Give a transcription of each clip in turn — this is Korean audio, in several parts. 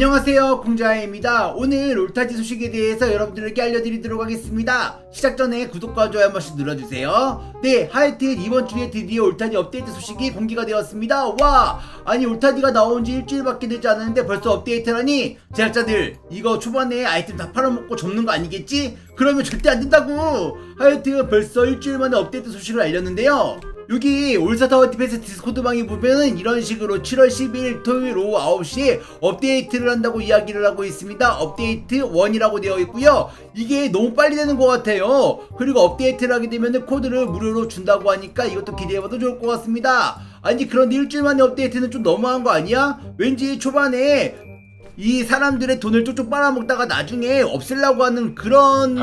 안녕하세요 공자입니다. 오늘 롤타지 소식에 대해서 여러분들에게 알려드리도록 하겠습니다. 시작 전에 구독과 좋아요 한 번씩 눌러주세요. 네 하여튼 이번 주에 드디어 올타지 업데이트 소식이 공개가 되었습니다. 와 아니 올타지가 나온 지 일주일밖에 되지 않았는데 벌써 업데이트라니? 제작자들 이거 초반에 아이템 다 팔아먹고 접는 거 아니겠지? 그러면 절대 안 된다고! 하여튼 벌써 일주일 만에 업데이트 소식을 알렸는데요 여기 올사타워 디펜스 디스코드방에 보면은 이런 식으로 7월 12일 토요일 오후 9시에 업데이트를 한다고 이야기를 하고 있습니다. 업데이트 1이라고 되어 있고요. 이게 너무 빨리 되는 것 같아요. 그리고 업데이트를 하게 되면은 코드를 무료로 준다고 하니까 이것도 기대해봐도 좋을 것 같습니다. 아니 그런데 일주일 만에 업데이트는 좀 너무한 거 아니야? 왠지 초반에 이 사람들의 돈을 쪽쪽 빨아먹다가 나중에 없애려고 하는 그런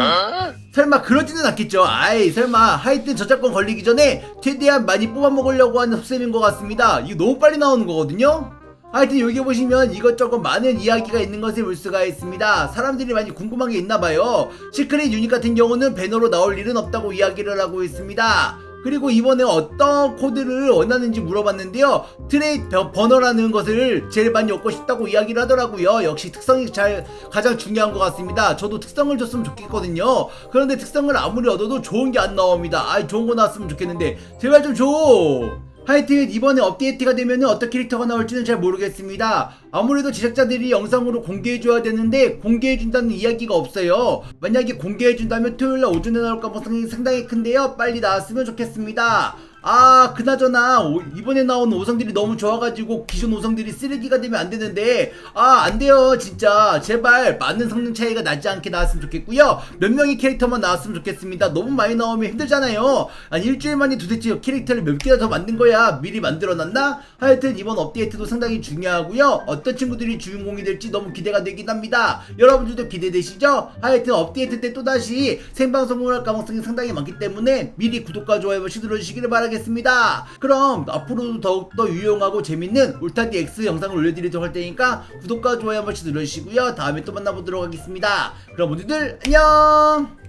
설마 그러지는 않겠죠. 아이 설마 하여튼 저작권 걸리기 전에 최대한 많이 뽑아먹으려고 하는 섭셈인 것 같습니다. 이거 너무 빨리 나오는 거거든요. 하여튼 여기 보시면 이것저것 많은 이야기가 있는 것을 볼 수가 있습니다. 사람들이 많이 궁금한 게 있나봐요. 시크릿 유닛 같은 경우는 배너로 나올 일은 없다고 이야기를 하고 있습니다. 그리고 이번에 어떤 코드를 원하는지 물어봤는데요. 트레이 버- 버너라는 것을 제일 많이 얻고 싶다고 이야기를 하더라고요. 역시 특성이 잘 가장 중요한 것 같습니다. 저도 특성을 줬으면 좋겠거든요. 그런데 특성을 아무리 얻어도 좋은 게 안 나옵니다. 아, 좋은 거 나왔으면 좋겠는데 제발 좀 줘. 하여튼 이번에 업데이트가 되면 어떤 캐릭터가 나올지는 잘 모르겠습니다. 아무래도 제작자들이 영상으로 공개해줘야 되는데 공개해준다는 이야기가 없어요. 만약에 공개해준다면 토요일날 오전에 나올 가능성이 상당히 큰데요. 빨리 나왔으면 좋겠습니다. 아 그나저나 오- 이번에 나온 오성들이 너무 좋아가지고 기존 오성들이 쓰레기가 되면 안 되는데 아 안돼요 진짜. 제발 많은 성능 차이가 나지 않게 나왔으면 좋겠고요. 몇 명의 캐릭터만 나왔으면 좋겠습니다. 너무 많이 나오면 힘들잖아요. 아니 일주일 만에 도대체 캐릭터를 몇 개나 더 만든 거야? 미리 만들어놨나? 하여튼 이번 업데이트도 상당히 중요하고요. 어떤 친구들이 주인공이 될지 너무 기대가 되긴 합니다. 여러분들도 기대되시죠? 하여튼 업데이트 때 또다시 생방송을 할 가능성이 상당히 많기 때문에 미리 구독과 좋아요 버튼 눌러주시기를 바 라겠습니다. 그럼 앞으로도 더욱더 유용하고 재밌는 울타디 X 영상을 올려드리도록 할 테니까 구독과 좋아요 한 번씩 눌러주시고요. 다음에 또 만나보도록 하겠습니다. 그럼 모두들 안녕!